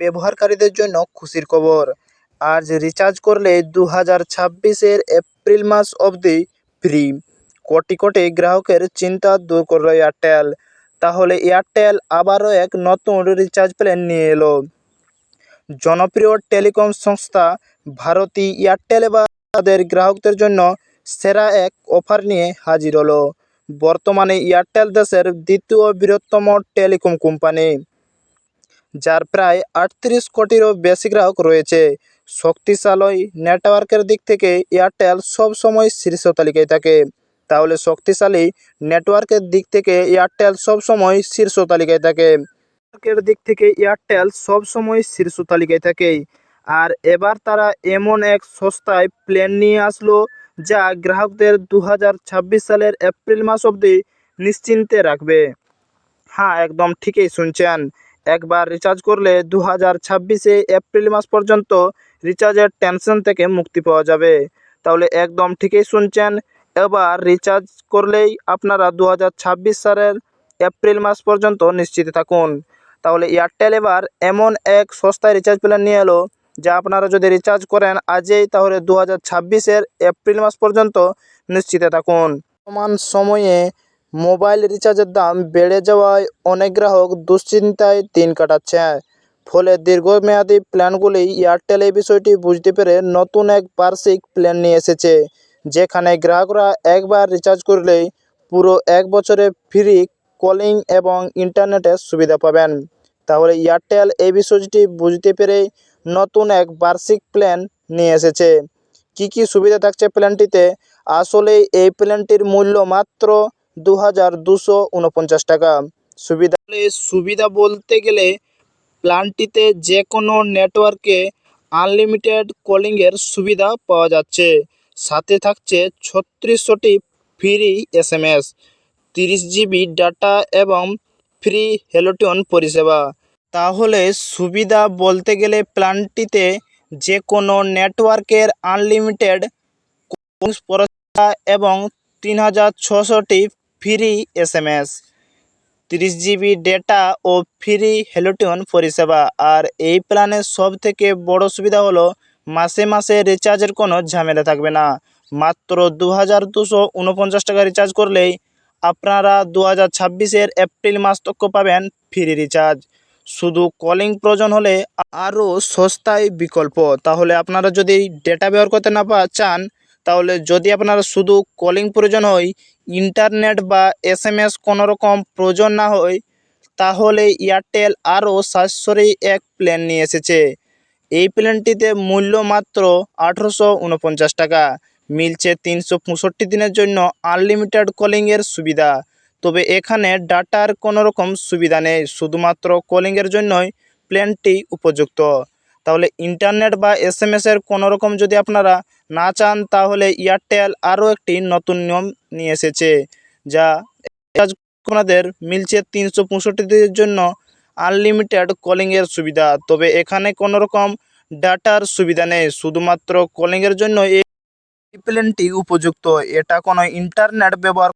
ব্যবহারকারীদের জন্য খুশির খবর। আজ রিচার্জ করলে দু হাজার ছাব্বিশের এপ্রিল মাস অবধি ফ্রি কোটি কোটি গ্রাহকের চিন্তা দূর করল এয়ারটেল তাহলে এয়ারটেল আবারও এক নতুন রিচার্জ প্ল্যান নিয়ে এলো। জনপ্রিয় টেলিকম সংস্থা ভারতী এয়ারটেল এবার তাদের গ্রাহকদের জন্য সেরা এক অফার নিয়ে হাজির হলো। বর্তমানে এয়ারটেল দেশের দ্বিতীয় বৃহত্তম টেলিকম কোম্পানি। যার প্রায় আটত্রিশ কোটিরও বেশি গ্রাহক রয়েছে। শক্তিশালী নেটওয়ার্কের দিক থেকে এয়ারটেল সবসময় শীর্ষ তালিকায় থাকে। তাহলে শক্তিশালী নেটওয়ার্কের দিক থেকে এয়ারটেল সবসময় শীর্ষ তালিকায় থাকে। নেটওয়ার্কের দিক থেকে এয়ারটেল সবসময় শীর্ষ তালিকায় থাকে। আর এবার তারা এমন এক সস্তায় প্ল্যান নিয়ে আসলো, যা গ্রাহকদের দু হাজার ছাব্বিশ সালের এপ্রিল মাস অবধি নিশ্চিন্তে রাখবে। হ্যাঁ একদম ঠিকই শুনছেন। একবার রিচার্জ করলে দু হাজার ছাব্বিশে এপ্রিল মাস পর্যন্ত রিচার্জের টেনশন থেকে মুক্তি পাওয়া যাবে। তাহলে একদম ঠিকই শুনছেন, এবার রিচার্জ করলেই আপনারা দু হাজার ছাব্বিশ সালের এপ্রিল মাস পর্যন্ত নিশ্চিত থাকুন। তাহলে এয়ারটেল এবার এমন এক সস্তায় রিচার্জ প্ল্যান নিয়ে এলো, যা আপনারা যদি রিচার্জ করেন আজই, তাহলে দু হাজার এপ্রিল মাস পর্যন্ত নিশ্চিতে থাকুন। বর্তমান সময়ে মোবাইল রিচার্জের দাম বেড়ে যাওয়ায় অনেক গ্রাহক দুশ্চিন্তায় দিন কাটাচ্ছে ফলে দীর্ঘমেয়াদী প্ল্যানগুলি এয়ারটেল এই বিষয়টি বুঝতে পেরে নতুন এক বার্ষিক প্ল্যান নিয়ে এসেছে, যেখানে গ্রাহকরা একবার রিচার্জ করলেই পুরো এক বছরে ফ্রি কলিং এবং ইন্টারনেটের সুবিধা পাবেন। তাহলে এয়ারটেল এই বিষয়টি বুঝতে পেরে নতুন এক বার্ষিক প্ল্যান নিয়ে এসেছে। কি কি সুবিধা থাকছে প্ল্যানটিতে? আসলে এই প্ল্যানটির মূল্য মাত্র দু হাজার দুশো উনপঞ্চাশ টাকা। সুবিধা সুবিধা বলতে গেলে প্ল্যানটিতে যে কোনো নেটওয়ার্কে আনলিমিটেড কলিংয়ের সুবিধা পাওয়া যাচ্ছে। সাথে থাকছে ছত্রিশশোটি ফ্রি এস এম এস তিরিশ জিবি ডাটা এবং ফ্রি হেলোটন পরিষেবা। তাহলে সুবিধা বলতে গেলে প্ল্যানটিতে যে কোনো নেটওয়ার্কের আনলিমিটেড এবং তিন হাজার ছশোটি ফ্রি এস এম এস তিরিশ জিবি ডেটা ও ফ্রি হেলোটন পরিষেবা। আর এই প্ল্যানের সব থেকে বড় সুবিধা হলো, মাসে মাসে রিচার্জের কোনো ঝামেলা থাকবে না। মাত্র দু হাজার দুশো উনপঞ্চাশ টাকা রিচার্জ করলেই আপনারা দু হাজার ছাব্বিশের এপ্রিল মাস তক পাবেন ফ্রি রিচার্জ। শুধু কলিং প্রয়োজন হলে আরও সস্তায় বিকল্প। তাহলে আপনারা যদি ডেটা ব্যবহার করতে না চান তাহলে যদি আপনারা শুধু কলিং প্রয়োজন হয় ইন্টারনেট বা এস এম এস কোনো রকম প্রয়োজন না হয়, তাহলে এয়ারটেল আরও সাশ্রয়ী এক প্ল্যান নিয়ে এসেছে। এই প্ল্যানটিতে মূল্য মাত্র আঠেরোশো উনপঞ্চাশ টাকা। মিলছে তিনশো পঁয়ষট্টি দিনের জন্য আনলিমিটেড কলিংয়ের সুবিধা। তবে এখানে ডাটার কোনো রকম সুবিধা নেই, শুধুমাত্র কলিংয়ের জন্যই প্ল্যানটি উপযুক্ত। তাহলে ইন্টারনেট বা এস এম এসের কোনো রকম যদি আপনারা না চান তাহলে এয়ারটেল আরও একটি নতুন নিয়ম নিয়ে এসেছে, যা আপনাদের মিলছে তিনশো পঁয়ষট্টি দিনের জন্য আনলিমিটেড কলিংয়ের সুবিধা। তবে এখানে কোনো রকম ডাটার সুবিধা নেই, শুধুমাত্র কলিংয়ের জন্য এই প্ল্যানটি উপযুক্ত। এটা কোনো ইন্টারনেট ব্যবহার